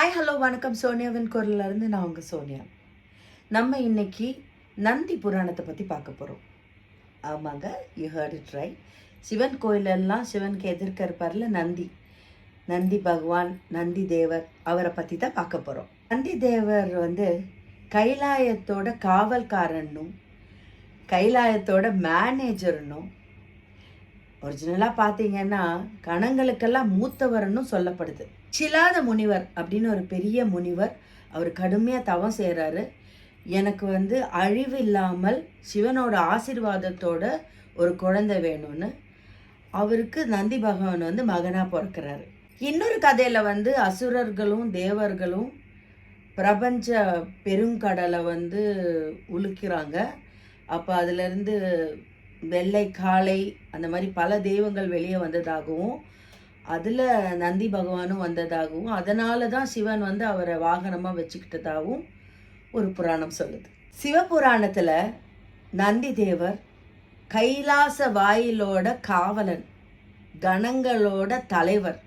Hi hello வணக்கம். சோனியாவின் குரல்ல நான் உங்கள் சோனியா. நம்ம இன்னைக்கு நந்தி புராணத்தை பற்றி பார்க்க போகிறோம் ஆமாங்க you heard it right Sivan கோயிலெல்லாம் சிவனுக்கு எதிர்க்க இருப்பார்ல நந்தி. நந்தி பகவான் நந்தி தேவர் அவரை பற்றி தான் பார்க்க போகிறோம் நந்தி தேவர் வந்து கைலாயத்தோட காவல்காரனும் கைலாயத்தோட மேனேஜர்னும் ஒரிஜினலாக பார்த்தீங்கன்னா கணங்களுக்கெல்லாம் மூத்தவர்னு சொல்லப்படுது. சிலாத முனிவர் அப்படின்னு ஒரு பெரிய முனிவர் அவர் கடுமையாக தவம் செய்கிறாரு எனக்கு வந்து அழிவு இல்லாமல் சிவனோட ஆசீர்வாதத்தோட ஒரு குழந்தை வேணும்னு. அவருக்கு நந்தி பகவான் வந்து மகனாக பிறக்கிறாரு. இன்னொரு கதையில் வந்து அசுரர்களும் தேவர்களும் பிரபஞ்ச பெருங்கடலை வந்து உலுக்கிறாங்க. அப்போ அதுலேருந்து வெள்ளை காளை அந்த மாதிரி பல தெய்வங்கள் வெளியே வந்ததாகவும் அதில் நந்தி பகவானும் வந்ததாகவும் அதனால தான் சிவன் வந்து அவரை வாகனமாக வச்சுக்கிட்டதாகவும் ஒரு புராணம் சொல்லுது. சிவபுராணத்தில் நந்தி தேவர் கைலாச வாயிலோட காவலன் கணங்களோட தலைவர்.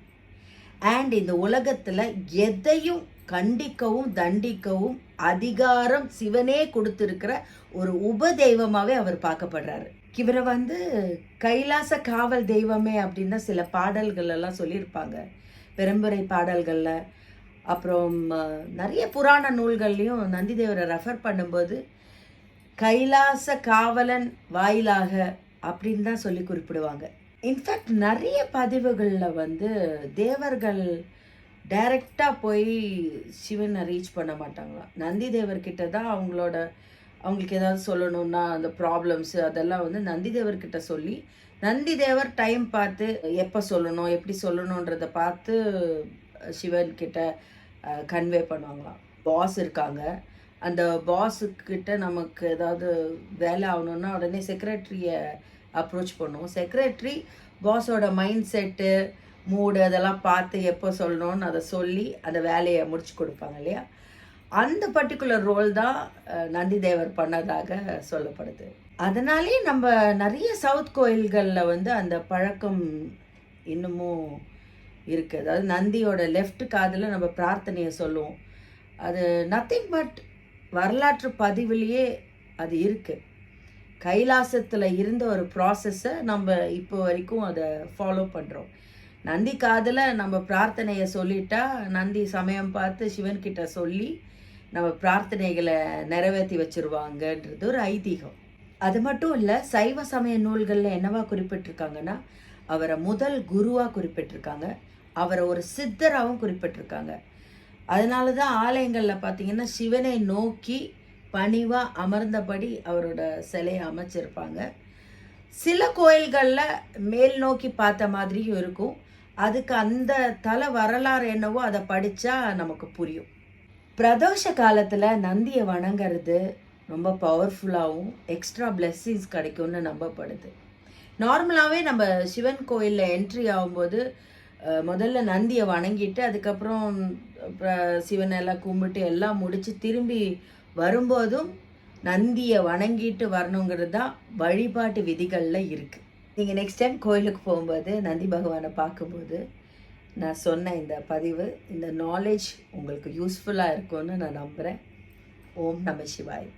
அண்ட் இந்த உலகத்தில் எதையும் கண்டிக்கவும் தண்டிக்கவும் அதிகாரம் சிவனே கொடுத்துருக்கிற ஒரு உபதெய்வமாகவே அவர் பார்க்கப்படுறாரு. இவரை வந்து கைலாச காவல் தெய்வமே அப்படின்னு தான் சில பாடல்கள் எல்லாம் சொல்லியிருப்பாங்க. பெரும்புரை பாடல்களில். அப்புறம் நிறைய புராண நூல்கள்லையும் நந்தி தேவரை ரெஃபர் பண்ணும்போது கைலாச காவலன் வாயிலாக அப்படின்னு தான் சொல்லி குறிப்பிடுவாங்க. இன்ஃபேக்ட் நிறைய பதிவுகளில் வந்து தேவர்கள் டைரெக்டாக போய் சிவனை ரீச் பண்ண மாட்டாங்களாம். நந்தி தேவர்கிட்ட தான் அவங்களோட அவங்களுக்கு ஏதாவது சொல்லணும்னா அந்த ப்ராப்ளம்ஸு அதெல்லாம் வந்து நந்திதேவர்கிட்ட சொல்லி நந்திதேவர் டைம் பார்த்து எப்போ சொல்லணும் எப்படி சொல்லணுன்றதை பார்த்து சிவன் கிட்ட கன்வே பண்ணுவாங்களாம். பாஸ் இருக்காங்க. அந்த பாஸுக்கிட்ட நமக்கு ஏதாவது வேலை ஆகணும்னா உடனே செக்ரட்டரியை அப்ரோச் பண்ணுவோம். செக்ரட்டரி பாஸோட மைண்ட் செட்டு மூடு அதெல்லாம் பார்த்து எப்போ சொல்லணும்னு அதை சொல்லி அந்த வேலையை முடிச்சு கொடுப்பாங்க இல்லையா? அந்த பர்டிகுலர் ரோல் தான் நந்தி தேவர் பண்ணதாக சொல்லப்படுது. அதனாலே நம்ம நிறைய சவுத் கோயில்களில் வந்து அந்த பழக்கம் இன்னமும் இருக்குது அதாவது நந்தியோட லெஃப்ட் காதில் நம்ம பிரார்த்தனையை சொல்லுவோம். அது நத்திங் பட் வரலாற்று பதிவிலேயே அது இருக்குது கைலாசத்தில் இருந்த ஒரு ப்ராசஸை நம்ம இப்போ வரைக்கும் அதை ஃபாலோ பண்ணுறோம் நந்தி காதில் நம்ம பிரார்த்தனையை சொல்லிட்டா நந்தி சமயம் பார்த்து சிவன்கிட்ட சொல்லி நம்ம பிரார்த்தனைகளை நிறைவேற்றி வச்சிருவாங்கன்றது ஒரு ஐதீகம். அது மட்டும் இல்லை சைவ சமய நூல்களில் என்னவா குறிப்பிட்டிருக்காங்கன்னா அவரை முதல் குருவாக குறிப்பிட்டிருக்காங்க. அவரை ஒரு சித்தராகவும் குறிப்பிட்டிருக்காங்க. அதனால தான் ஆலயங்களில் பார்த்தீங்கன்னா சிவனை நோக்கி பணிவாக அமர்ந்தபடி அவரோட சிலையை அமைச்சிருப்பாங்க. சில கோயில்களில் மேல் நோக்கி பார்த்த மாதிரியும் இருக்கும். அதுக்கு அந்த தலை வரலாறு என்னவோ அதை படித்தா நமக்கு புரியும். பிரதோஷ காலத்தில் நந்தியை வணங்கிறது ரொம்ப பவர்ஃபுல்லாகவும் எக்ஸ்ட்ரா பிளெஸ்ஸிங்ஸ் கிடைக்கும்னு நம்பப்படுது. நார்மலாகவே நம்ம சிவன் கோயிலில் என்ட்ரி ஆகும்போது முதல்ல நந்தியை வணங்கிட்டு அதுக்கப்புறம் அப்புறம் சிவனை எல்லாம் கும்பிட்டு எல்லாம் முடித்து திரும்பி வரும்போதும் நந்தியை வணங்கிட்டு வரணுங்கிறது தான் வழிபாட்டு விதிகளில் இருக்குது நீங்கள் நெக்ஸ்ட் டைம் கோயிலுக்கு போகும்போது நந்தி பகவானை பார்க்கும்போது நான் சொன்ன இந்த பதிவு இந்த நாலேஜ் உங்களுக்கு யூஸ்ஃபுல்லாக இருக்கும்னு நான் நம்புகிறேன் ஓம் நம சிவாய்.